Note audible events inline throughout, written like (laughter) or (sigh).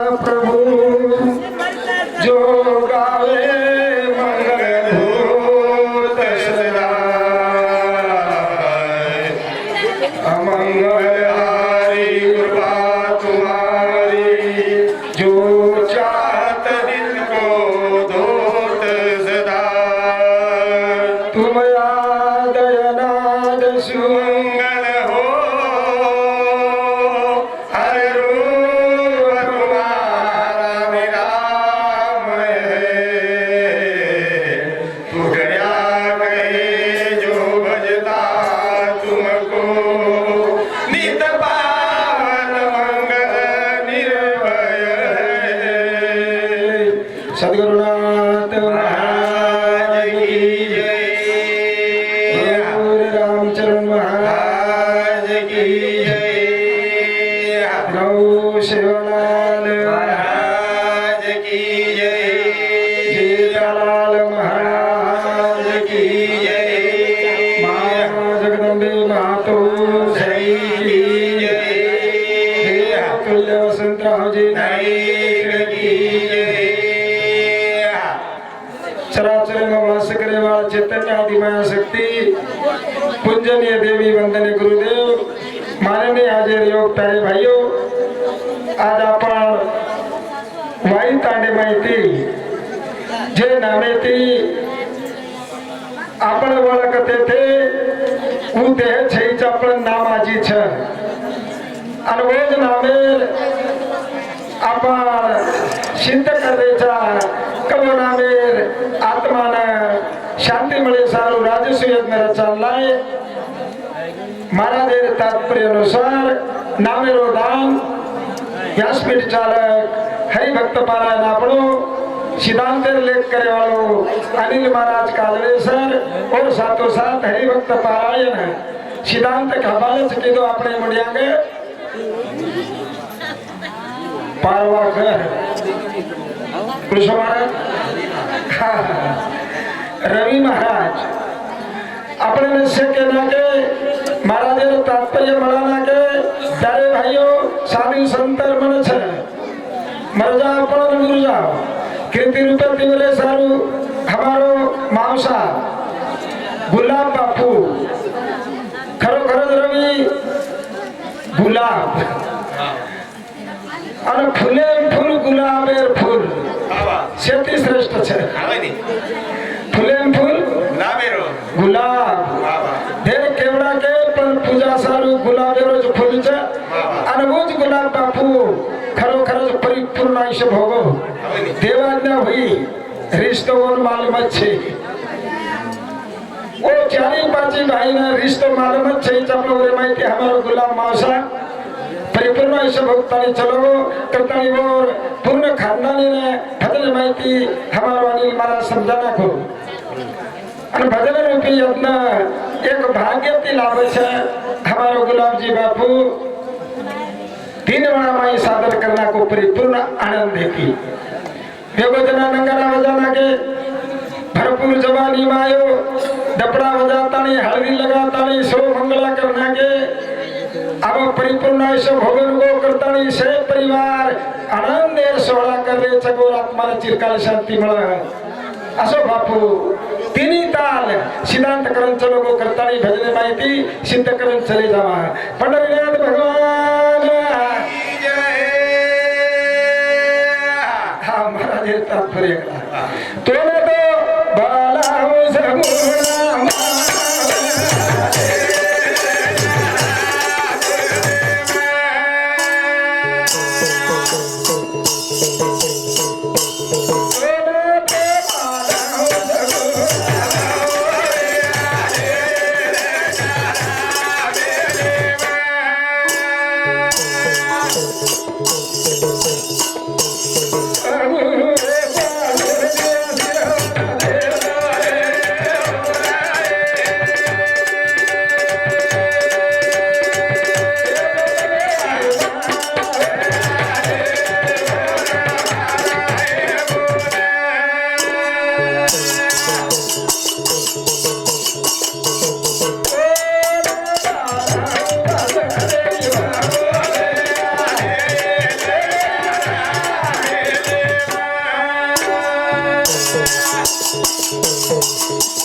Okay. tell प्यारे भाइयों आज आपण वाई तांडे माहिती जे नामे ती आपण ओळखते ते उदे छईच आपण नामाजी छ. आणि वेज नामे आपण सिद्ध करायचा कव नामेर आत्मान शांती मिळे सारू राजस्व यज्ञ चाललाय. महाराजेर तात्पर्यानुसार व्यासपीठ चालक हरि पारायण आपणो. सिद्धांतर लेख करे वालो अनिल महाराज कालवे सर और साथो साथ हरि पारायण. सिद्धांत का बालच के दो अपने मुड़ियांगे. पारवा कर कृष्ण महाराज. रवि महाराज. अपने में से कहना के? महाराज तात्पर्य मनाना के? ત્યારે ભાઈઓ સાધુ સંતર મને છે મરજા પણ ગુરુજા કીર્તિ રૂપે તીવરે સારું હમારો માવસા ગુલાબ બાપુ ખરોખર જ રવિ ગુલાબ અને ફૂલે ફૂલ ગુલાબેર ફૂલ શેતી શ્રેષ્ઠ છે ફૂલે ફૂલ ગુલાબ દેર કેવડા કે પણ પૂજા बापू गुलाबरोज फुलच अनभूज गुलाब बापू खरोखरच परिपूर्ण आयुष्य भोगो देवाज्ञा होई रिश्तवन मालमत छे ओ चारी पाची भाई ना रिश्त मालमत छे चपलो रे माहिती हमारो गुलाब मावसा. परिपूर्ण आयुष्य भोगतानी चलो करतानी वो पूर्ण खानदानी ने भजन माहिती हमारो अनिल महाराज समजाना को. आणि भजन रूपी अपना एक भाग्यती लाभ छे हमारो गुलाबजी बापू. तीन वेळा माई सादर करना को परिपूर्ण आनंद देती देवजना नंगारा वजाना के भरपूर जवानी मायो. दपड़ा वजातानी हल्दी लगातानी सो मंगला करना के अब परिपूर्ण आयुष्य भोगन गो करतानी से परिवार. आनंद सोहळा करे सगोर आत्माला चिरकाल शांती मिळ असो बापू. तिन्ही ताल सिद्धांत करून चलो गो करतानी भजने माहिती सिद्ध करून चले जावा. पंढरीनाथ भगवान! हा महाराज तात्पर्य तो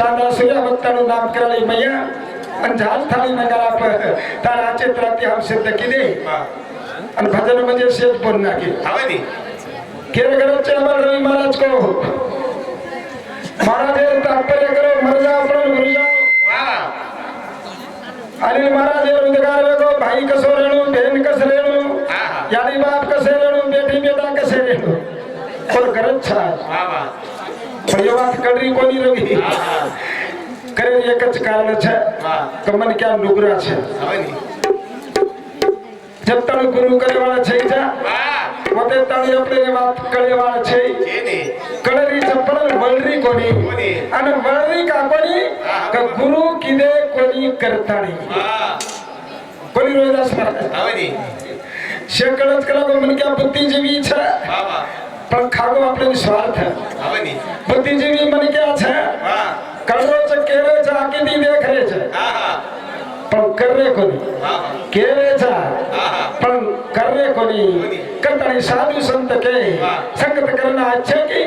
चांदा सूर्य भक्तानु नाम करली मैया आणि झाल थाली नगाला पर तारा चेत्राती हम सिद्ध दे आणि भजन म्हणजे शेत पण ना की हवे केरगडचे अमर रवी महाराज को। महाराज तात्पर्य करो मर जाओ आपण गुरु जाओ। अनिल महाराज रोजगार को भाई कसो रेणू बहन कस रेणू यानी बाप कसे रेणू बेटी बेटा कसे रेणू। और गरज छा ભાઈઓ વાત કરી કોની રવિ? કરે એક જ કારણ છે. કે મને ક્યાં ડુગરા છે? જબ તણ ગુરુ કરેવાળા છે પોતે તણ આપણે વાત કરેવાળા છે. કળરી ચપળ વળરી કોની? અને વળરી કા કોની? કે ગુરુ કીધે કોની કરતાણી કોની રોયદાસ મહારાજ. આવે ની શેકળત કલા મને ક્યાં બુદ્ધિ જેવી છે? બાબા पण खागो अपने स्वार्थ है बुद्धिजीवी मन क्या छे करो छ केरे छ आके दी देख रहे छे पण करे कोनी केरे छ पण करे कोनी करतानी साधु संत के? संगत करना अच्छे की?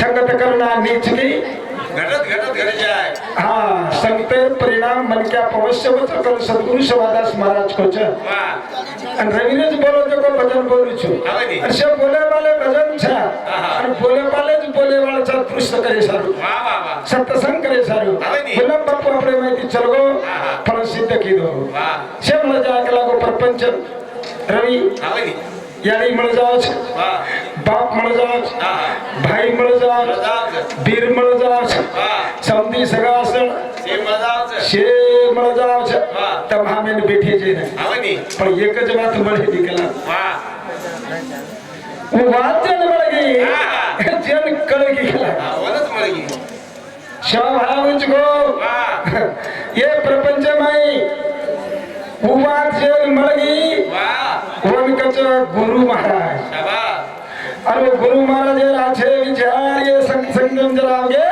संगत करना नीच की? ઘટત ઘટત ઘટ જાય हाँ संगते परिणाम मन क्या अवश्य वचन कर सदगुरु सेवादास महाराज को છે વાહ અને રવિને જ બોલો છો કોઈ ભજન બોલું છું હવે ની. અને સે બોલે વાલે ભજન છે આહા. અને બોલે વાલે જ બોલે વાળા છે કૃષ્ણ કરે સારું વાહ વાહ વાહ સત્સંગ કરે સારું હવે ની. ગુલાબ બાપુ આપણે માહિતી ચલગો આહા. ફળ સિદ્ધ કીધો વાહ છે મળે જાય કલાકો પ્રપંચ રવિ હવે ની यारी मळजास बाप मळजास भाई मळजास बीर मळजास समधी सगासन शे मळजास तब हमें बैठे जे ने. पण एकच बात मळे निकला। वो वाचन मळगी जन कळगी केला वरच मळगी शाम हावच गो (laughs) ये प्रपंच में उमाचेल मळगी. कोणकच गुरु महाराज. अरे गुरु महाराज राजे विचार ये संगम जलावगे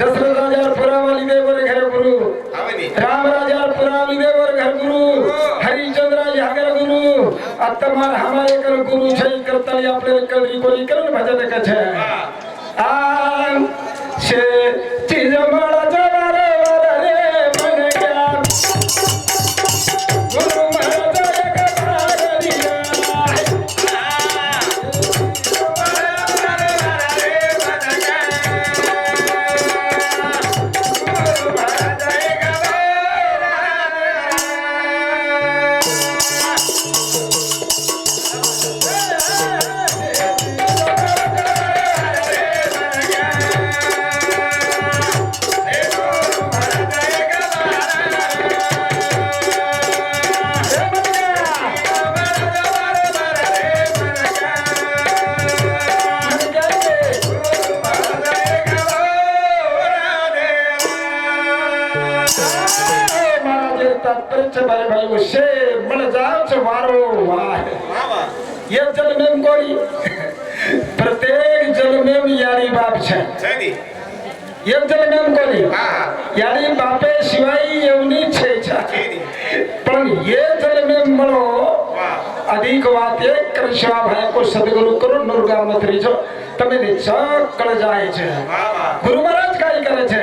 दशरथ राजा पुरावाली देवर घर गुरु. राम राजा पुरावाली देवर घर गुरु. हरिचंद्र यागर गुरु. अत्तमान हमारे कर गुरु छै करता या अपने कर रिपोरी कर भजन कछ। आ से चिज बड़ा કરે છે મારે ભાઈ છે મને જાવ છે મારો વાહ એ જન્મ એમ કોની પ્રત્યેક જન્મ એમ યારી બાપ છે. એક જન્મ એમ કોની યારી બાપે સિવાય એમની છે પણ એ જન્મ એમ મળો અધિક વાત એ કૃષ્ણા ભાઈ કો સદગુરુ કરો નુરગા મથરી છો. તમે ને જાય છે. ગુરુ મહારાજ કાર્ય કરે છે.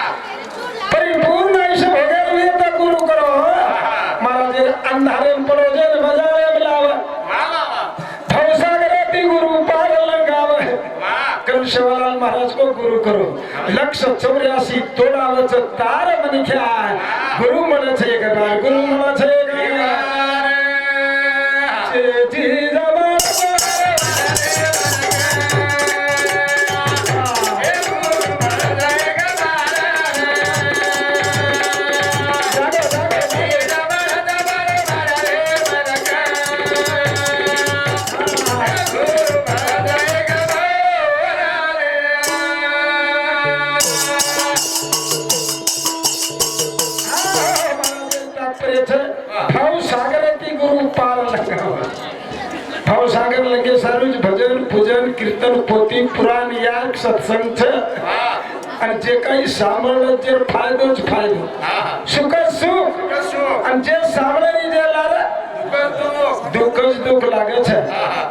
अंधारेन परोजन बजावे मिलावा ठौसागरती गुरु पागल गाव कल महाराज को गुरु करो। लक्ष चौरासी तोड़ावच तार मन क्या गुरु मन छे गुरु मन छे પુરાણ યાગ સત્સંગ છે અને જે કઈ સાંભળે જે ફાયદો જ ફાયદો સુખ જ સુખ અને જે સાંભળે ની જે લારે દુઃખ જ દુઃખ લાગે છે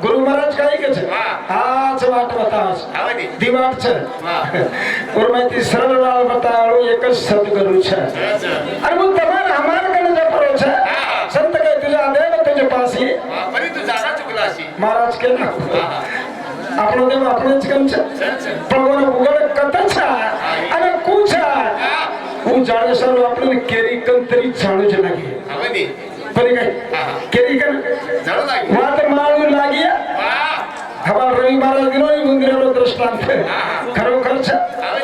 ગુરુ મહારાજ કઈ કે છે આ જ વાત બતાવે છે દિવાટ છે ગુરુમાંથી સરળ વાત બતાવેલું એક જ સદગુરુ છે અને હું તમારા અમાર કને જપરો છે સંત કઈ તુજા દેવ તુજ પાસી મહારાજ કે ના આપણો દેવ આપણે જ કેમ છે પ્રભુનો ઉગડ કત છે અને કુ છે હું જાણે સર આપણે કેરી કંતરી જાણું જ લાગી બની ગઈ કેરી કન વાત માળું લાગી હવા રવિ મહારાજ નો મંદિરનો દ્રષ્ટાંત છે ખરોખર છે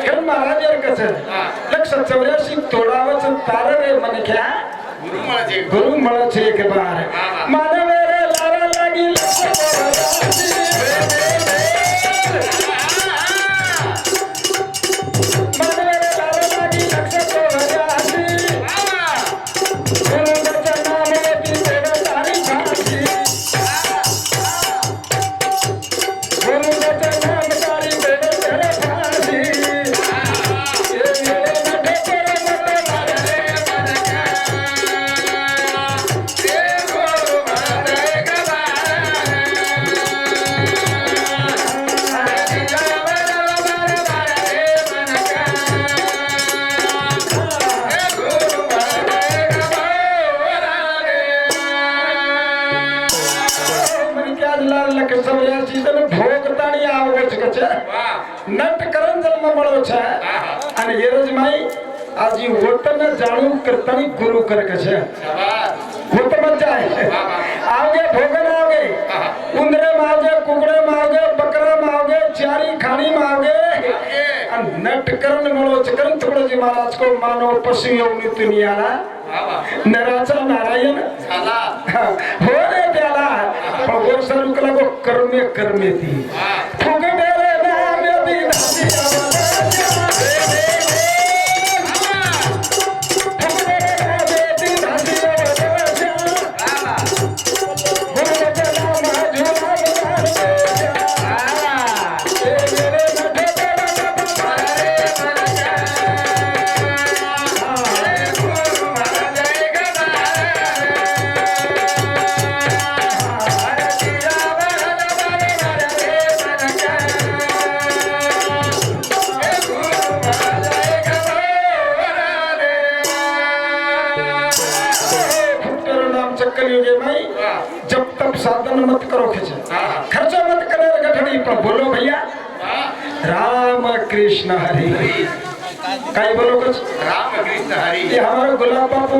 કેમ મહારાજ એમ કે છે લક્ષ ચોર્યાસી તોડાવે છે તારે રે મને ક્યાં ગુરુ મળે છે કે બાર છે નટ કરન જન્મ મળ્યો છે અને એ રજમાઈ આજી વતન જાણું કરતાની ગુરુ કર કે છે વતન જાય આવગે ભોગન આવગે ઉંદરે માં આવગે કુકડે માં આવગે બકરા માં આવગે ચારી ખાણી માં આવગે અને નટ કરન મળ્યો છે કરન થોડોજી મહારાજ કો માનો પશુ યોની દુનિયાના નરાચા નારાયણ हो रे त्याला पण वर्ष रुकला गो कर्मे कर्मे ती फुग काय बोलो कुछ ये हमारा गुलाब बापू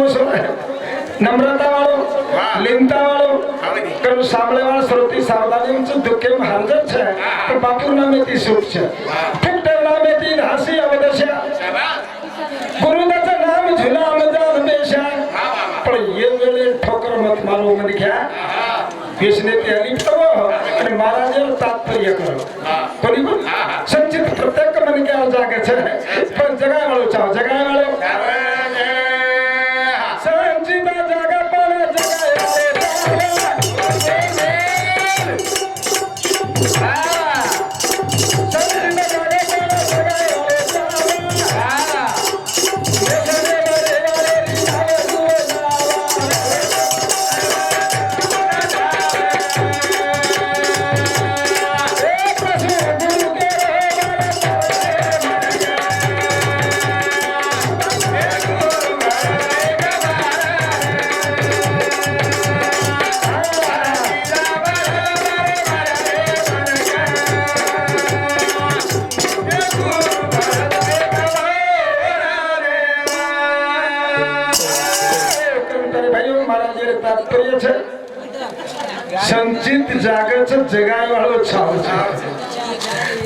नम्रता वालो लिमता वालो करू सामले वाला श्रोती सावधानी उंच दुखे छे तो बापू नाम ती सुख छे। फिर देव नाम हसी अवदशा गुरुदाचा नाम झुला अमजा हमेशा। पण ये वेळे ठोकर मत मानो मन घ्या कृष्णे ते अलिप्त आणि महाराजांना तात्पर्य करो। कोणी पण प्रत्येक জায়গা আচ্ছা, গেছে আচ্ছা। জায়গায় মানুষ চাও জায়গায়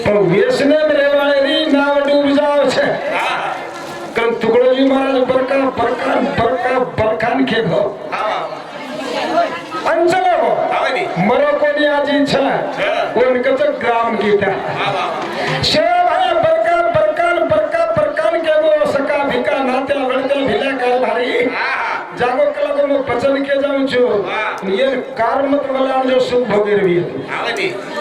પણ વ્યસને રહેવાળી નાવ ડૂબ જાવ છે. કારણ તુકડોજી મહારાજ પરકા પરકા પરકા પરખાન કે ભો અંચલે ભો મરો કોની આજી છે? કોન કત ગ્રામ ગીતા. શે ભાઈ પરકા પરકા પરકા પરકા કે ભો સકા ભીકા નાતે વળતે ભીલા કાર ભારી. જાગો કલાકો મે પચન કે જાઉં છું. નિયર કર્મ વલાણ જો સુખ ભોગેરવી. હતી આવે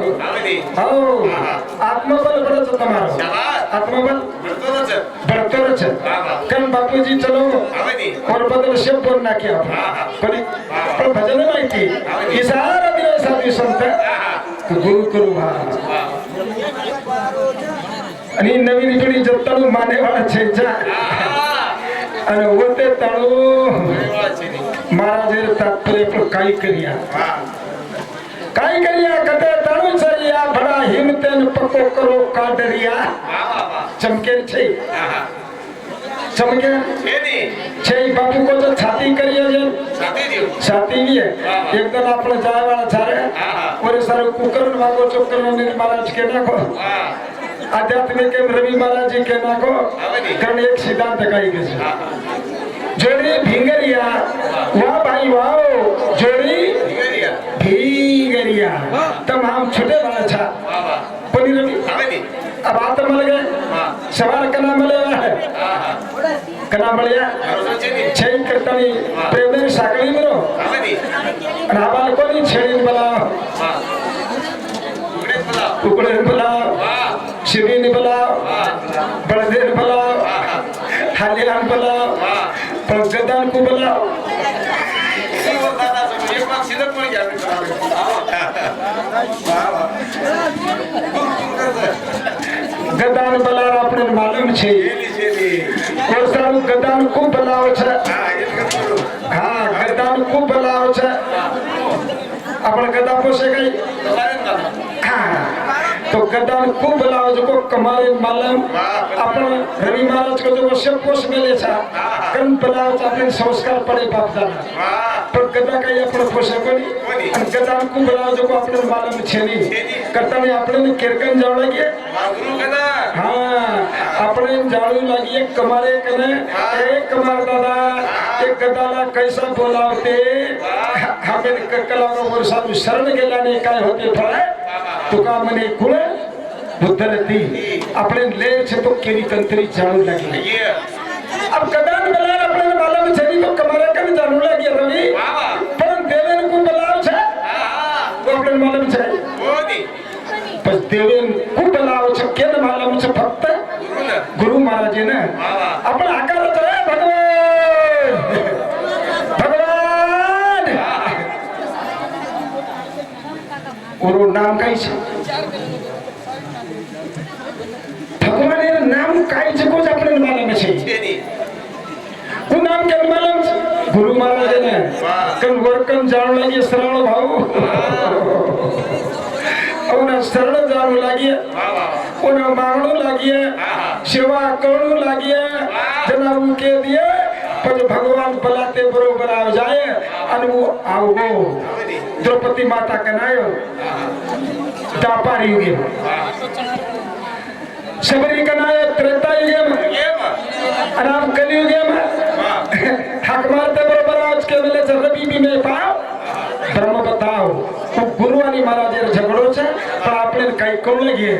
કરો કે લાગો आवड़ी હો આત્મબલ ભરે છે તમારો शाबाश આત્મબલ बढ़तो तो चल ભરતો રહે છે वाह वाह કેમ બાપુજી ચલો आवड़ी और बदल शे बोल नाख्या पण पण भजन माहिती ही सारा दिवस साधी संत हाँ हाँ गुरु करू हा वाह आणि नवीन पिढी जत्ताळू मानेवाळा છે જા हाँ અને ઓતે તાળુ वाह चली મહારાજે તાત્પર્ય પણ કાઈ કર્યા वाह કાઈ કર્યા કતે ભલા ભલા હિમ તેન પકો કરો કાડરિયા. ચમકે છે? ચમકે? છે બાપુ કો તો છાતી કરીએ છે છાતી ની એકદમ આપણે જાય વાળા છારે ઓરે સારું કુકર વાગો ચોકર મહારાજ કે નાખો. આધ્યાત્મિક એમ રવિ મહારાજ કે નાખો. કારણ એક સિદ્ધાંત કહી ગયું છે. જોડી ભીંગરિયા. વાહ ભાઈ વાહ. જોડી ठीक आहे तर हा छोटे बाळा छा. पनीर अब आता मला काय? सवार कना मिळेल कना मिळ्या छेन करताना प्रेम साखळी मिळो राबाला कोणी? छेडीन मला. उकडे बोलाव शिरीन बोलाव बळदेन बोलाव हालेलान बोलाव पंकदान को बोलाव एक बार सीधे पड़ गया वाह वाह गुम गुम कर दे ગદાન બોલાવ આપણે માલુમ છે ये ली छेदी ઓરસાનું ગદાન ખૂબ બોલાવો છે हाँ ये कर करो હા ગદાન ખૂબ બોલાવો છે આપણે ગદા પોસે ગઈ तुम्हारे नाम હા तो गद्दार को बुलाओ जो कमारे मालम. अपन रवि महाराज को जो सब कोष मिले छा कन बुलाओ अपन संस्कार पड़े बाप दादा पर गद्दा का ये अपन कोष कोनी अन गद्दार को बुलाओ जो अपन मालम छेनी. करता ने अपन किरकन जावड़ा के मागुरु गदा हां આપણે જાણવું લાગીએ કમારે કને એ કમાર દાદા એ ગદાલા કૈસા બોલાવતે આપણે કલાનો વરસાદ શરણ ગેલા ને કાય હોતે ફળે तुका म्हणे कुळ बुद्धरती આપણે લે છે તો કેવી કંતરી જાણવું લાગી ये अब ગદાન બલાર આપણે માલમ છે નહીં તો કમારે કને જાણવું લાગી રવિ वाह वाह પણ દેવેન કો બલાવ છે हाँ हाँ તો આપણે માલમ છે मोदी પણ દેવેન કો બલાવ છે કેને માલમ છે ફક્ત गुरु ना ગુરુ મહારાજે ને वाह वाह ગુરુ નામ કઈ છે? ભગવાન એનું નામ કઈ છે કોઈ આપણે માલમ છે નામ કેમ માલમ છે ગુરુ મહારાજ ને કન વર્કન જાણ લાગીએ સરળ ભાવ. ઓના સરળ જાણ લાગીએ ઓના માંગણું લાગીએ સેવા કરણું લાગીએ જનાવું કે દિયે તો ભગવાન ભલા તે બરોબર આવ જાય અને હું આવો દ્રૌપદી માતા કનાયો દાપા યુગે શબરી કનાયો ત્રેતા યુગે અને આમ કલિયુગે હક મારતે બરોબર આવ કે મને જરબી બી નહીં પાવ ધર્મ બતાવ ગુરુ અને મારા જે ઝઘડો છે પણ આપણે કઈ કરું લાગીએ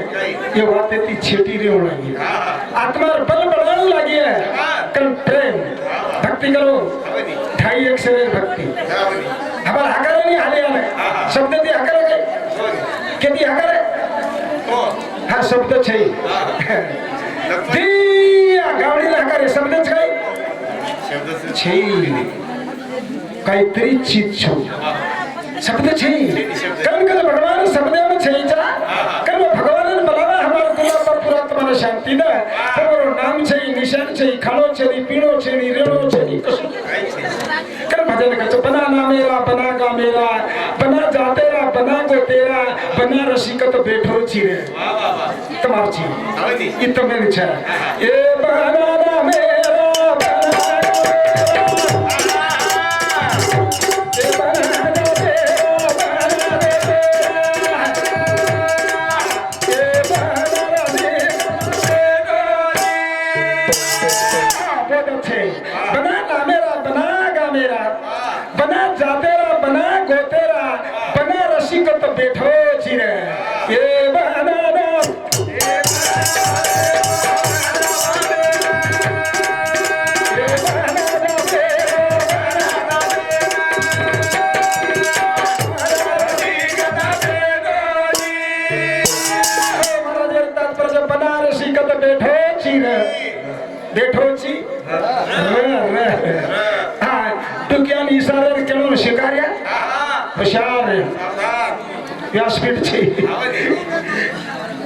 એ વાત એથી છેટી રહેવું લાગીએ આત્મા બલ બળ લાગીએ કારણ પ્રેમ ठाई अक्षरे भक्ती हमारा हकार नहीं आले आने शब्द ती हकार आहे किती हकार आहे हा शब्द छाई. दिया गावडीला हकार आहे शब्दच काय? छाई. काहीतरी चीज छो शब्द छाई. कारण कर भगवान शब्द छाईचा? कारण भगवान ने बोलावा हमारा तुला पर पूरा तुम्हारा ना. નામ છે નિશાન છે એ છે પીળો છે રેડો છે કશું કર ભજન કરજો બના નામેલા બના ગામેલા બના જાતેલા બના ગોતેલા બના રસિકત બેઠો જીવે તમારો જીવ એ તમે છે એ બના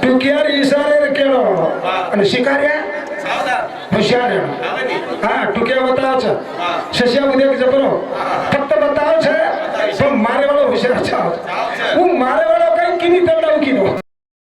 तू क्या रे इशारे रे क्या रे अनुशिकार्या